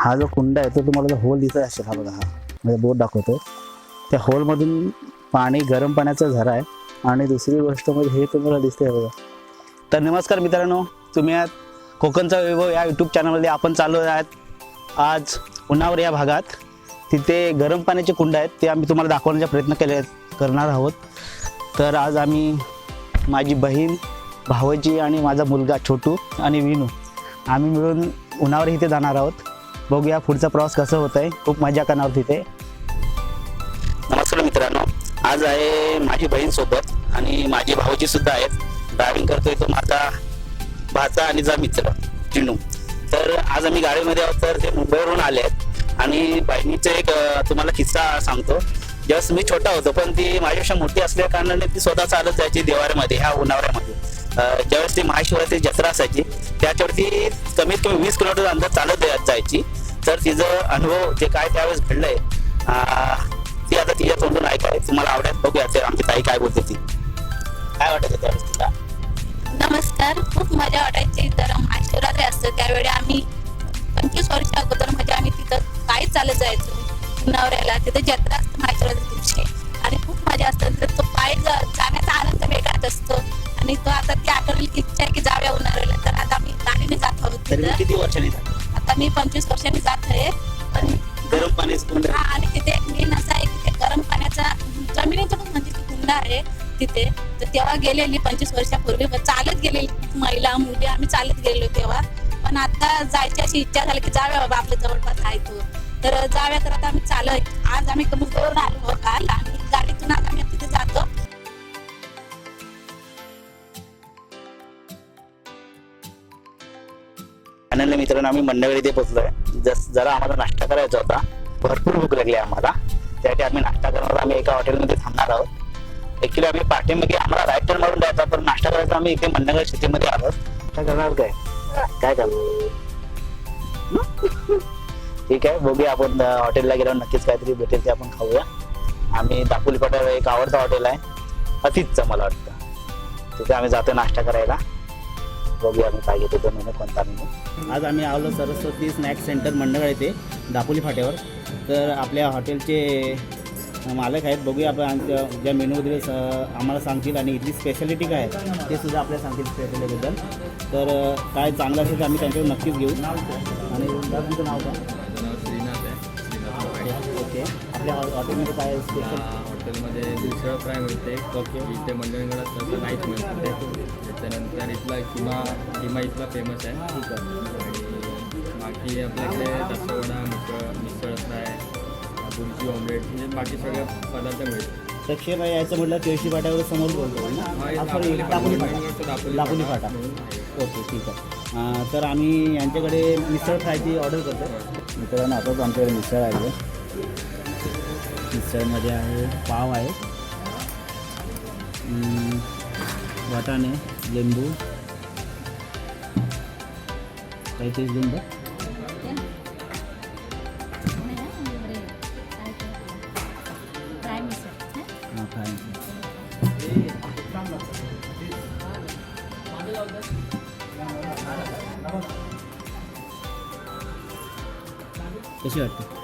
हा जो कुंड आहे तो तुम्हाला जो होल दिसत असेल हा बघा हा. म्हणजे बोट दाखवतो त्या होलमधून पाणी गरम पाण्याचा झरा आहे. आणि दुसरी गोष्ट म्हणजे हे तुम्हाला दिसते बघा. तर नमस्कार मित्रांनो तुम्ही आहात कोकणचा वैभव या यूट्यूब चॅनलमध्ये आपण चालू आहात आज उन्हावर या भागात. तिथे गरम पाण्याचे कुंड आहेत ते आम्ही तुम्हाला दाखवण्याचा प्रयत्न केले करणार आहोत. तर आज आम्ही माझी बहीण भावजी आणि माझा मुलगा छोटू आणि विनू आम्ही मिळून उन्हावर इथे जाणार आहोत. बघूया पुढचा प्रवास कसं होत आहे खूप मजा करणार तिथे. नमस्कार मित्रांनो आज आहे माझी बहीण सोबत आणि माझी भाऊजी सुद्धा आहेत. ड्रायव्हिंग करतोय तो माझा भाचा आणि जा मित्र चिनू तर आज आम्ही गाडीमध्ये आहोत तर ते मुंबईवरून आले आहेत. आणि बहिणीचा एक तुम्हाला किस्सा सांगतो. जस्ट मी छोटा होतो पण ती माझ्यापेक्षा मोठी असल्या कारणाने ती स्वतः चालत जायची देवाऱ्यामध्ये ह्या उन्हाळ्यामध्ये. ज्यावेळेस ती महाशिवरात्री जत्रा असायची त्याच्यावरती कमीत कमी वीस किलोमीटर अंदाज चालत जायची. तर तिचं अनुभव जे काय त्यावेळेस घडलंय ती आता तिच्या तोंडून ऐकाय तुम्हाला आवडेल. बघूया ते आमची ताई काय बोलते ती. काय वाटत त्यावेळेस तिला? नमस्कार. खूप मजा वाटायची. तर महाशिवरात्री असतं त्यावेळी आम्ही पंचवीस वर्ष अगोदर म्हणजे आम्ही तिथं काय चालत जायचो. नवऱ्याला. तिथं जत्रा असते महाशिवरात्री दिवशी. आणि खूप मजा असते. तर तो पाय जा- जाण्याचा आनंद वेगळाच असतो. आणि तो आता ती आठवली की इच्छा आहे की जाऊया उन्हाळ्याला तर आता आम्ही गाडीने जात आहोत तरी मी तिथं किती वर्षांनी झालं आता मी पंचवीस वर्षांनी जात आहे. पण गरम पाणी कुंड. हा आणि तिथे मेन असं आहे की ते गरम पाण्याचा जमिनीतून म्हणजे ती कुंड आहे तिथे. तर तेव्हा गेलेली पंचवीस वर्षापूर्वी व चालत गेलेली महिला मुली आम्ही चालत गेलो तेव्हा. पण आता जायची अशी इच्छा झाली की जाऊया बाबा आपल्या जवळपास आहे तो. तर जाऊया तर आता आम्ही चालय आज आम्ही मुंबईवरून आलो. आहोत काल आणि गाडीतून आज आम्ही तिथे जातो. आनंद मित्रांनो आम्ही मंडळी इथे आहे जस जरा आम्हाला नाश्ता करायचा होता. भरपूर भूक लागली आम्हाला. त्यासाठी आम्ही नाश्ता करणार आम्ही एका हॉटेलमध्ये थांबणार आहोत. ऍक्च्युली आम्ही पाठीमध्ये आम्हाला राईट टर्न मारून द्यायचा पण नाश्ता करायचा आम्ही इथे मंडळगड सिटीमध्ये आलो. काय करणार काय? काय करणार ठीक आहे बघूया आपण हॉटेलला गेल्यावर नक्कीच काहीतरी भेटेल ते आपण खाऊया. आम्ही दापोली फाट्यावर एक आवडता हॉटेल आहे. अतिथचं मला वाटतं. तिथे आम्ही जातो नाश्ता करायला. बघूया आम्ही काय घेतो तो मेनू कोणता मेनू आज आम्ही आलो सरस्वती स्नॅक्स सेंटर मंडळ येथे दापोली फाट्यावर. तर आपल्या हॉटेलचे मालक आहेत बघूया आपण आमच्या ज्या मेनूमध्ये स- आम्हाला सांगतील आणि इथली स्पेशालिटी काय आहे ते सुद्धा आपल्याला सांगतील स्पेशालिटीबद्दल तर काय चांगलं असेल तर आम्ही त्यांच्याकडे नक्कीच घेऊ. आणि दादा, तुमचं नाव काय. ओके. आपल्या हॉटेलमध्ये काय स्पेशल हॉटेलमध्ये मिसळ फ्राय मिळते ओके. इथे मंडळगडात तसं नाहीच मिळते त्याच्यानंतर इथला किमा किमा इथला फेमस आहे. ठीक आहे आणि बाकी आपल्याकडे दसवडा मिसळ मिसळ फ्राय बुर्जी ऑमलेट म्हणजे बाकी सगळे पदार्थ मिळतात. दक्षिण यायचं म्हटलं केळशी फाट्यावर समोर बोलतो दापोली फाटा. दापोली आहे. ओके ठीक आहे. तर आम्ही यांच्याकडे मिसळ फ्रायची ऑर्डर करतो मित्रांनो आताच आमच्याकडे मिसळ आहे. मिसळमध्ये आहे पाव आहे वाटाणे लिंबू. काही तेच देऊन हां फ्राय मिसळ कशी वाटते?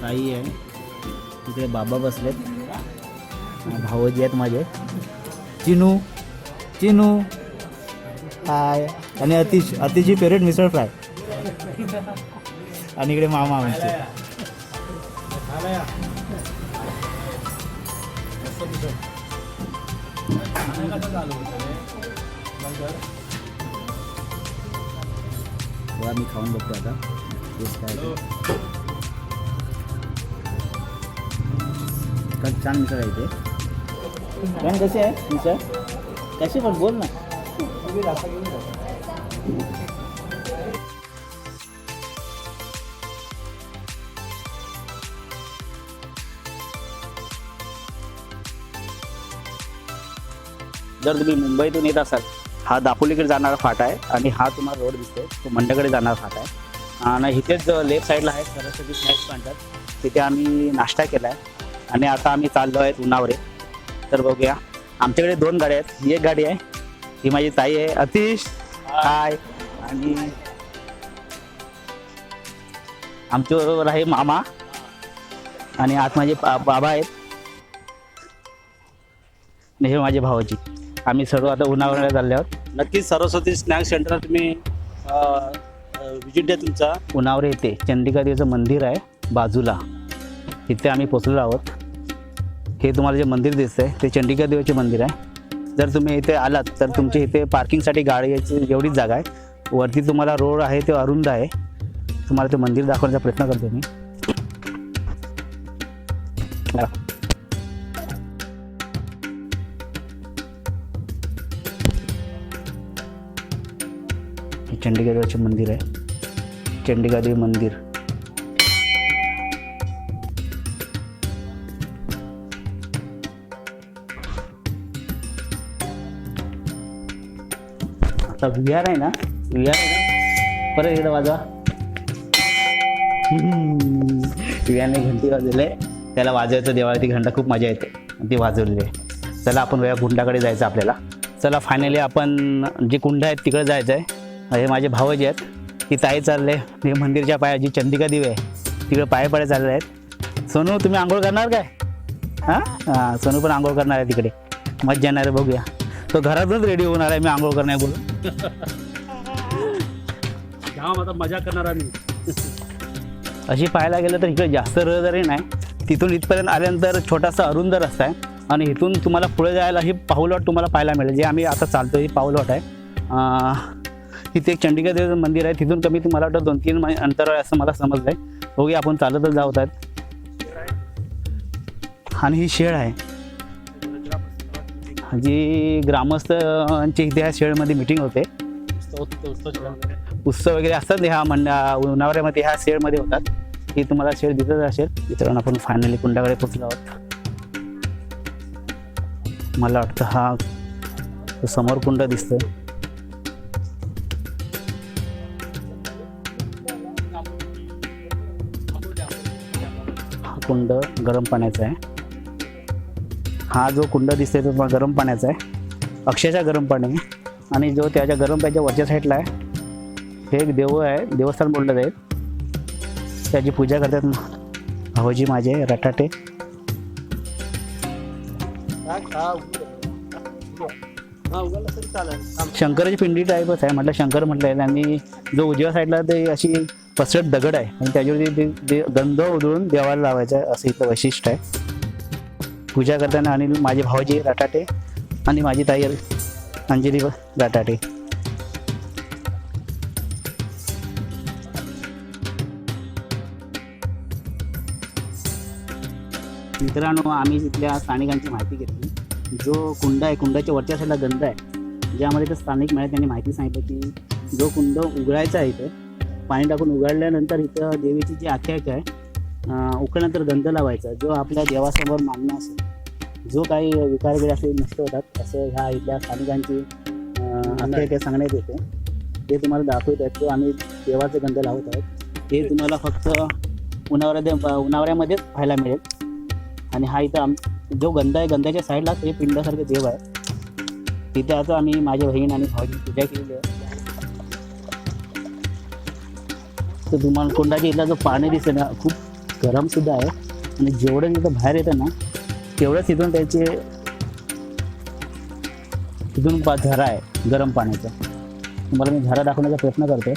काही आहे. तिकडे बाबा बसलेत. आणि भावजी आहेत माझे. चिनू. चिनू. हाय आणि अतिश अतिशय फेवरेट मिसळ फ्राय आणि इकडे मामा आमचे. तेव्हा मी खाऊन बघतो आता तेच काय ते. का- छान मिसळ आहे इथे पण कशी आहे मिसळ कशी पण बोल ना। जर तुम्ही मुंबईतून येत असाल हा दापोलीकडे जाणारा फाटा आहे आणि हा तुम्हाला रोड दिसतोय. तो मंडकडे जाणारा फाटा आहे. आणि इथेच लेफ्ट साईडला आहे सरस्वती स्नॅक्स म्हणतात तिथे आम्ही नाश्ता केला आहे आणि आता आम्ही चाललो आहेत उन्हावरे. तर बघूया. आमच्याकडे दोन गाड्या आहेत. ही एक गाडी आहे. ही माझी ताई आहे अतिश. हाय आणि आमच्याबरोबर आहे मामा. आणि आत माझे बाबा आहेत. आणि हे माझे भावाजी. आम्ही सर्व आता उन्हाळ्याला चालले आहोत नक्कीच सरस्वती स्नॅक सेंटर तुम्ही विजिट द्या तुमचा. उन्हावर येते. चंडिका देवीचं मंदिर आहे बाजूला. तिथे आम्ही पोचलेलो आहोत. हे तुम्हाला जे मंदिर दिसतंय ते चंडिका देवीचे मंदिर आहे. जर तुम्ही इथे आलात तर तुमच्या इथे पार्किंगसाठी गाडीची एवढीच जागा आहे. वरती तुम्हाला रोड आहे ते अरुंद आहे. तुम्हाला ते मंदिर दाखवण्याचा प्रयत्न करतो मी. चला. मंदिर आहे. चंडीगादेवी मंदिर. आता विहार आहे ना? विहार आहे परत एकदा वाजवा. विहारने घंटी वाजवली. आहे त्याला वाजवायचं देवाला ती घंटा खूप मजा येते. ती वाजवलेली आहे. चला आपण वेळा कुंडाकडे जायचं आपल्याला. चला फायनली आपण जे कुंड आहेत तिकडे जायचं आहे हे माझे भाव जे आहेत. ती ताई चालले. हे मंदिरच्या पाया जी चंदिका देवी आहे तिकडे पाय पाय चालले आहेत. सोनू तुम्ही आंघोळ करणार काय? हां? हां सोनू पण आंघोळ करणार आहे तिकडे. मजा येणार आहे बघूया. तो घरातूनच रेडी होणार आहे मी आंघोळ करणार बोलून. जाम आता मजा करणार आम्ही. अशी पाहायला गेलं तर इकडे जास्त रहदारी नाही तिथून इथपर्यंत आल्यानंतर छोटासा अरुंद रस्ता आहे. आणि इथून तुम्हाला पुढे जायला ही पाऊलवाट तुम्हाला पाहायला मिळेल. जे आम्ही आता चालतो ही पाऊलवाट आहे. तिथे एक चंडिका देवीचं मंदिर आहे. तिथून कमी तुम्हाला वाटतं दोन तीन मै अंतर आहे असं मला समजलं आहे बघूया आपण चालतच जात आहेत. आणि ही शेळ आहे. जी ग्रामस्थांची इथे ह्या शेळमध्ये मिटिंग होते. उत्सव वगैरे असतात ह्या मंडा उन्हाळ्यामध्ये ह्या शेळमध्ये होतात. ही तुम्हाला शेड दिसत असेल. मित्रांनो आपण फायनली कुंडाकडे पोचलो आहोत. मला वाटतं हा समोर कुंड दिसतोय. कुंड गरम पाण्याचा आहे. हा जो कुंड दिसतोय तो तुम्हाला गरम पाण्याचा आहे. अक्षरशः गरम पाणी. आहे आणि जो त्याच्या गरम पाण्याच्या वरच्या साईडला आहे हे एक देव आहे देवस्थान बोललं जाईल. त्याची पूजा करतात भाऊजी माझे रटाटे. शंकराची पिंडी टाईपच आहे म्हटलं शंकर म्हटलं आहे आणि जो उजव्या साईडला ते अशी फसट दगड आहे. आणि त्याच्यावरती ते गंध उधळून देवाला लावायचं आहे असं इथलं वैशिष्ट्य आहे. पूजा करताना आणि माझे भाऊजी राटाटे आणि माझी ताई अंजली रटाटे. मित्रांनो आम्ही तिथल्या स्थानिकांची माहिती घेतली. जो कुंड आहे कुंडाच्या वरच्या साईडला गंध आहे. ज्यामध्ये ते स्थानिक मिळाले त्यांनी माहिती सांगितलं की जो कुंड उघडायचा आहे इथे पाणी टाकून उघडल्यानंतर इथं देवीची जी आख्यायिका आहे उकळल्यानंतर गंध लावायचा. जो आपल्या देवासमोर मान्य असेल जो काही विकार वगैरे असे नष्ट होतात असं ह्या इथल्या स्थानिकांची आख्यायिका सांगण्यात येते. ते तुम्हाला दाखवत आहेत तो आम्ही देवाचे गंध लावत आहोत. ते तुम्हाला फक्त उन्हावऱ्या उन्हाळ्यामध्येच पाहायला मिळेल. आणि हा इथं आम जो गंध आहे गंधाच्या साईडलाच हे पिंडासारखे देव आहे. तिथे आता आम्ही माझ्या बहीण आणि भावाची पूजा केलेली आहे. तर तुम्हाला कोंडाच्या इथला जो पाणी दिसतं ना खूप गरम सुद्धा आहे. आणि जेवढं तिथं बाहेर येतं ना तेवढंच तिथून त्याचे तिथून झरा आहे गरम पाण्याचा. तुम्हाला मी झरा दाखवण्याचा प्रयत्न करते.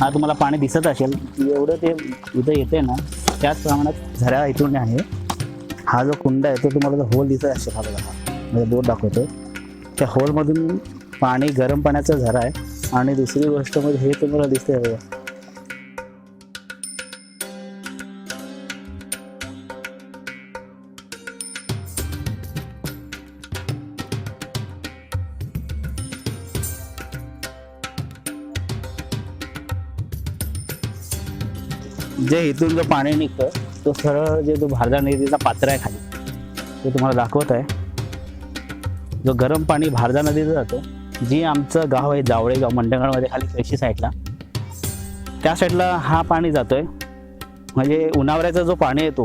हा तुम्हाला पाणी दिसत असेल एवढं ते इथं येते ना त्याच प्रमाणात झऱ्या इथून आहे. हा जो कुंड आहे तो तुम्हाला जो होल दिसत असेल हा बघा हा. म्हणजे बोट दाखवतो त्या होलमधून पाणी गरम पाण्याचा झरा आहे. आणि दुसरी गोष्ट म्हणजे हे तुम्हाला दिसते बघा. जे इथून जो पाणी निघतं तो सरळ जे तो भारदा नदीचा पात्र आहे खाली ते तुम्हाला दाखवत आहे. जो गरम पाणी भारदा नदीचं जातं जी आमचं गाव आहे जावळे गाव मंडणगडमध्ये खाली कळशी साईडला. त्या साईडला हा पाणी जातो आहे म्हणजे उन्हावऱ्याचा जो पाणी येतो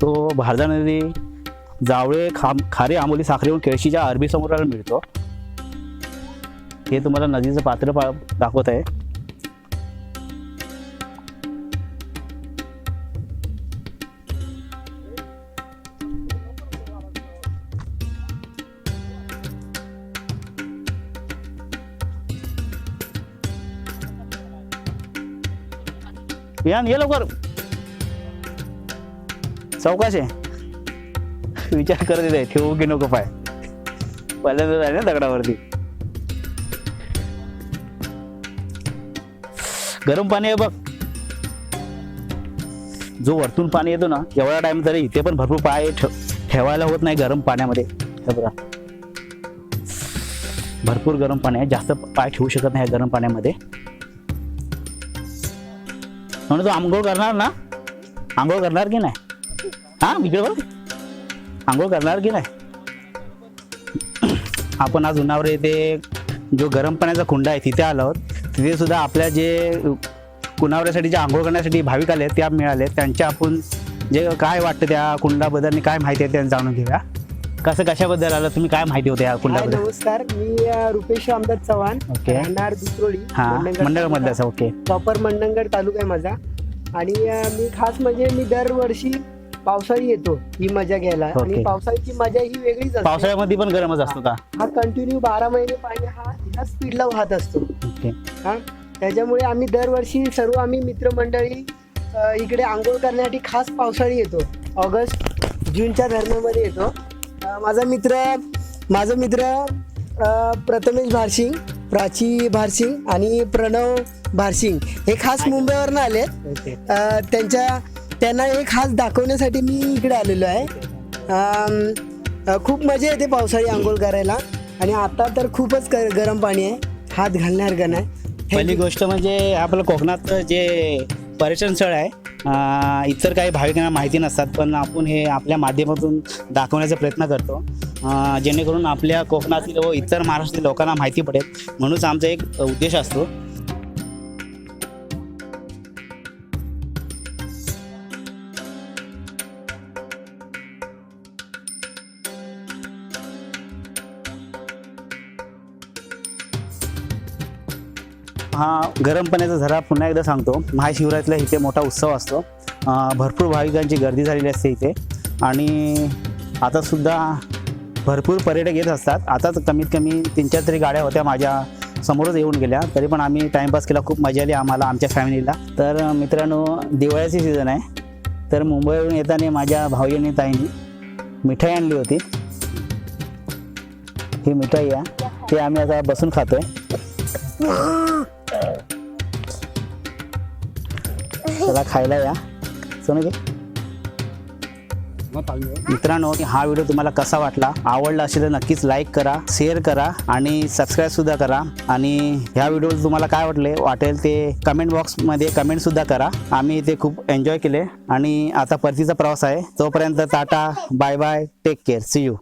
तो भारदा नदी जावळे खाम खारे आंबोली साखरेहून केळशीच्या अरबी समुद्राला मिळतो. हे तुम्हाला नदीचं पात्र पा दाखवत आहे. यान ये लवकर. चौकाश. आहे विचार करत आहे ठेवू की नको पाय. पहिल्यांदा आहे ना दगडावरती. गरम पाणी आहे बघ. जो वरतून पाणी येतो ना एवढा टाइम तरी इथे पण भरपूर पाय ठेव- ठेवायला होत नाही गरम पाण्यामध्ये. बघा. भरपूर गरम पाणी आहे जास्त पाय ठेवू शकत नाही गरम पाण्यामध्ये. म्हणून तू आंघोळ करणार ना? आंघोळ करणार की नाही? हा इकडे बघ. आंघोळ करणार की नाही? आपण आज उन्हावर येथे जो गरम पाण्याचा कुंडा आहे तिथे आलो आहोत. तिथे सुद्धा आपल्या जे कुणावऱ्यासाठी जे आंघोळ करण्यासाठी भाविक आले त्या मिळाले त्यांच्या आपण जे काय वाटतं त्या कुंडाबद्दल आणि काय माहिती आहे ते जाणून घेऊया. कसं कशाबद्दल आलं? तुम्ही काय माहिती होते या हाय कुंडाबद्दल? नमस्कार. मी अ, रुपेश रामदास चव्हाण ओके. राहणार दुसरोळी हा मंडळ मधल्याचा ओके. प्रॉपर मंडणगड तालुका आहे माझा. आणि अ, मी खास म्हणजे मी दरवर्षी पावसाळी येतो ही मजा घ्यायला. आणि पावसाळ्याची मजा ही वेगळीच असते. पावसाळ्यामध्ये पण गरमच असतो का? हा कंटिन्यू बारा महिने पाणी हा ह्या स्पीडला वाहत असतो. ओके. हा? त्याच्यामुळे आम्ही दरवर्षी सर्व आम्ही मित्रमंडळी अ, इकडे आंघोळ करण्यासाठी खास पावसाळी येतो. ऑगस्ट जूनच्या दरम्यानमध्ये येतो. माझा मित्र माझा मित्र प्रथमेश भारसिंग प्राची भारसिंग आणि प्रणव भारसिंग हे खास मुंबईवरनं आले त्यांच्या त्यांना हे खास दाखवण्यासाठी मी इकडे आलेलो आहे. खूप मजा येते पावसाळी आंघोळ करायला आणि आता तर खूपच गरम पाणी आहे. हात घालण्यासारखं नाही? पहिली गोष्ट म्हणजे आपलं कोकणात जे पर्यटन स्थळ आहे. इतर काही भाविकांना माहिती नसतात पण आपण हे आपल्या माध्यमातून दाखवण्याचा प्रयत्न करतो. जेणेकरून आपल्या कोकणातील व इतर महाराष्ट्रातील लोकांना माहिती पडेल. म्हणूनच आमचा एक उद्देश असतो हा गरम पाण्याचा झरा पुन्हा एकदा सांगतो. महाशिवरात्रीला इथे मोठा उत्सव असतो. भरपूर भाविकांची गर्दी झालेली असते इथे. आणि आता सुद्धा भरपूर पर्यटक येत असतात. आताच कमीत कमी तीन चार तरी गाड्या होत्या माझ्या समोरच येऊन गेल्या. तरी पण आम्ही टाईमपास केला. खूप मजा आली आम्हाला आमच्या फॅमिलीला. तर मित्रांनो दिवाळीची सीझन आहे. तर मुंबईवरून येताना माझ्या भाऊ आणि ताईंनी मिठाई आणली होती. ही मिठाई आहे. ती आम्ही आता बसून खातो आहे मला खायला या. सोनू घे मित्रांनो हा व्हिडिओ तुम्हाला कसा वाटला? आवडला असेल तर नक्कीच लाईक करा शेअर करा आणि सबस्क्राईब सुद्धा करा. आणि ह्या व्हिडिओ तुम्हाला काय वाटले वाटेल ते कमेंट बॉक्समध्ये कमेंट सुद्धा करा. आम्ही ते खूप एन्जॉय केले. आणि आता परतीचा प्रवास आहे. तोपर्यंत tata bye bye take care see you